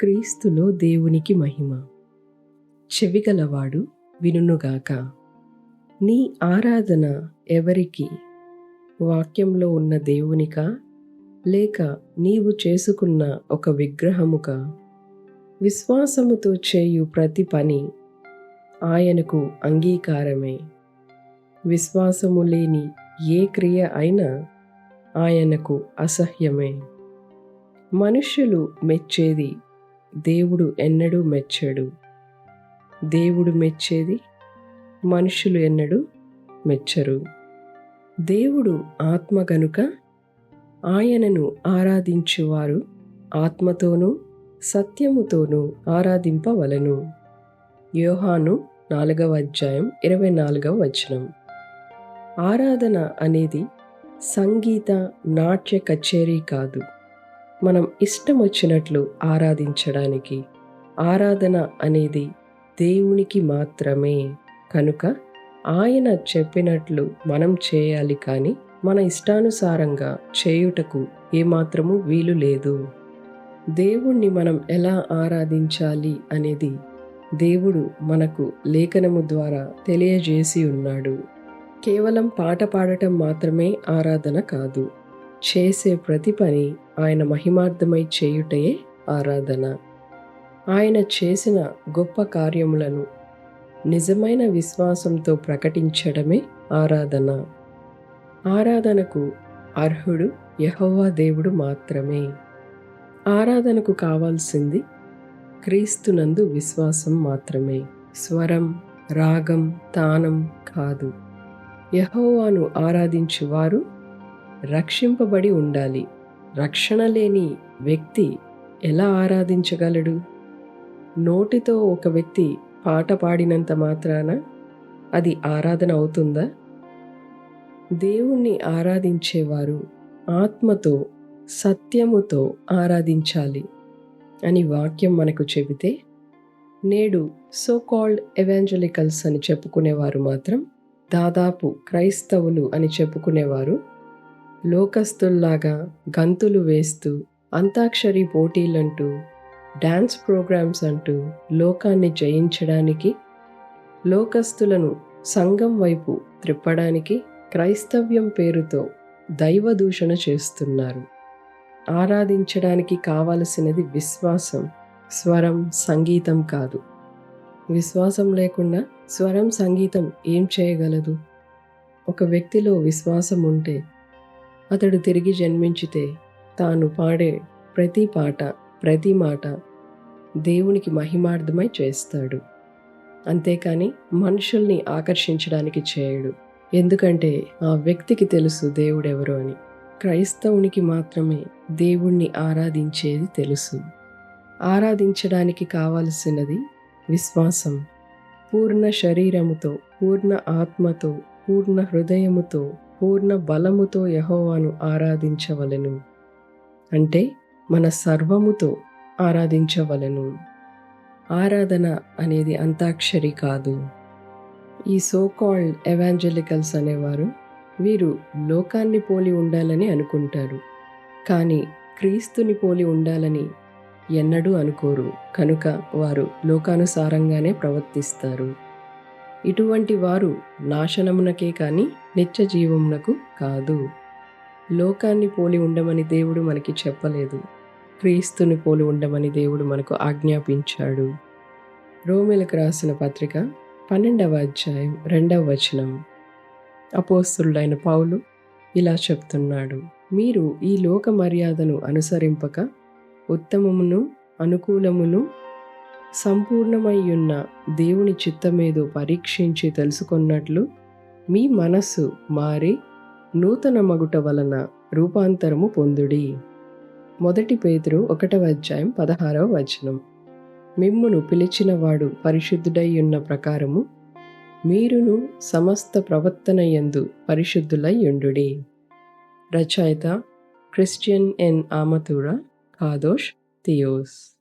క్రీస్తులో దేవునికి మహిమ. చెవిగలవాడు వినుగాక నీ ఆరాధన ఎవరికి? వాక్యంలో ఉన్న దేవునికా? లేక నీవు చేసుకున్న ఒక విగ్రహముక? విశ్వాసముతో చేయు ప్రతి పని ఆయనకు అంగీకారమే. విశ్వాసము లేని ఏ క్రియ అయినా ఆయనకు అసహ్యమే. మనుష్యులు మెచ్చేది దేవుడు ఎన్నడూ మెచ్చడు. దేవుడు మెచ్చేది మనుషులు ఎన్నడూ మెచ్చరు. దేవుడు ఆత్మ గనుక ఆయనను ఆరాధించువారు ఆత్మతోనూ సత్యముతోనూ ఆరాధింపవలను. యోహాను నాలుగవ అధ్యాయం ఇరవై నాలుగవ వచనం. ఆరాధన అనేది సంగీత నాట్య కచేరీ కాదు. మనం ఇష్టం వచ్చినట్లు ఆరాధించడానికి. ఆరాధన అనేది దేవునికి మాత్రమే. కనుక ఆయన చెప్పినట్లు మనం చేయాలి కానీ మన ఇష్టానుసారంగా చేయుటకు ఏమాత్రము వీలు లేదు. దేవుణ్ణి మనం ఎలా ఆరాధించాలి అనేది దేవుడు మనకు లేఖనము ద్వారా తెలియజేసి ఉన్నాడు. కేవలం పాట పాడటం మాత్రమే ఆరాధన కాదు. చేసే ప్రతి పని ఆయన మహిమార్థమై చేయుటయే ఆరాధన. ఆయన చేసిన గొప్ప కార్యములను నిజమైన విశ్వాసంతో ప్రకటించడమే ఆరాధన. ఆరాధనకు అర్హుడు యహోవా దేవుడు మాత్రమే. ఆరాధనకు కావాల్సింది క్రీస్తునందు విశ్వాసం మాత్రమే. స్వరం రాగం తానం కాదు. యహోవాను ఆరాధించువారు రక్షింపబడి ఉండాలి. రక్షణ లేని వ్యక్తి ఎలా ఆరాధించగలడు? నోటితో ఒక వ్యక్తి పాట పాడినంత మాత్రాన అది ఆరాధన అవుతుందా? దేవుణ్ణి ఆరాధించేవారు ఆత్మతో సత్యముతో ఆరాధించాలి అని వాక్యం మనకు చెబితే నేడు సో కాల్డ్ ఎవాంజలికల్స్ అని చెప్పుకునేవారు మాత్రం దాదాపు క్రైస్తవులు అని చెప్పుకునేవారు లోకస్తుల్లాగా గంతులు వేస్తూ అంతాక్షరి పోటీలంటూ డ్యాన్స్ ప్రోగ్రామ్స్ అంటూ లోకాన్ని జయించడానికి లోకస్తులను సంఘం వైపు త్రిప్పడానికి క్రైస్తవ్యం పేరుతో దైవ దూషణ చేస్తున్నారు. ఆరాధించడానికి కావలసినది విశ్వాసం స్వరం సంగీతం కాదు. విశ్వాసం లేకుండా స్వరం సంగీతం ఏం చేయగలదు? ఒక వ్యక్తిలో విశ్వాసం ఉంటే అతడు తిరిగి జన్మించితే తాను పాడే ప్రతి పాట ప్రతి మాట దేవునికి మహిమార్థమై చేస్తాడు. అంతేకాని మనుషుల్ని ఆకర్షించడానికి చేయడు. ఎందుకంటే ఆ వ్యక్తికి తెలుసు దేవుడెవరు అని. క్రైస్తవునికి మాత్రమే దేవుణ్ణి ఆరాధించేది తెలుసు. ఆరాధించడానికి కావలసినది విశ్వాసం. పూర్ణ శరీరముతో పూర్ణ ఆత్మతో పూర్ణ హృదయముతో పూర్ణ బలముతో యహోవాను ఆరాధించవలెను. అంటే మన సర్వముతో ఆరాధించవలెను. ఆరాధన అనేది అంతాక్షరి కాదు. ఈ సోకాల్డ్ ఎవాంజలికల్స్ అనేవారు వీరు లోకాన్ని పోలి ఉండాలని అనుకుంటారు. కానీ క్రీస్తుని పోలి ఉండాలని ఎన్నడూ అనుకోరు. కనుక వారు లోకానుసారంగానే ప్రవర్తిస్తారు. ఇటువంటి వారు నాశనమునకే కానీ నిత్య జీవమునకు కాదు. లోకాన్ని పోలి ఉండమని దేవుడు మనకి చెప్పలేదు. క్రీస్తుని పోలి ఉండమని దేవుడు మనకు ఆజ్ఞాపించాడు. రోమిలకు రాసిన పత్రిక పన్నెండవ అధ్యాయం రెండవ వచనం. అపోస్తుడైన పౌలు ఇలా చెప్తున్నాడు మీరు ఈ లోక మర్యాదను అనుసరింపక ఉత్తమమును అనుకూలమును సంపూర్ణమయ్యున్న దేవుని చిత్తమేదో పరీక్షించి తెలుసుకున్నట్లు మీ మనస్సు మారి నూతన మగుట వలన రూపాంతరము పొందుడి. మొదటి పేతురు ఒకటవ అధ్యాయం పదహారవ వచనం. మిమ్మును పిలిచినవాడు పరిశుద్ధుడై ఉన్న ప్రకారము మీరును సమస్త ప్రవర్తన యందు పరిశుద్ధులై ఉండుడి రచయిత క్రిస్టియన్ ఎన్ ఆమతుర కాదోష్ థియోస్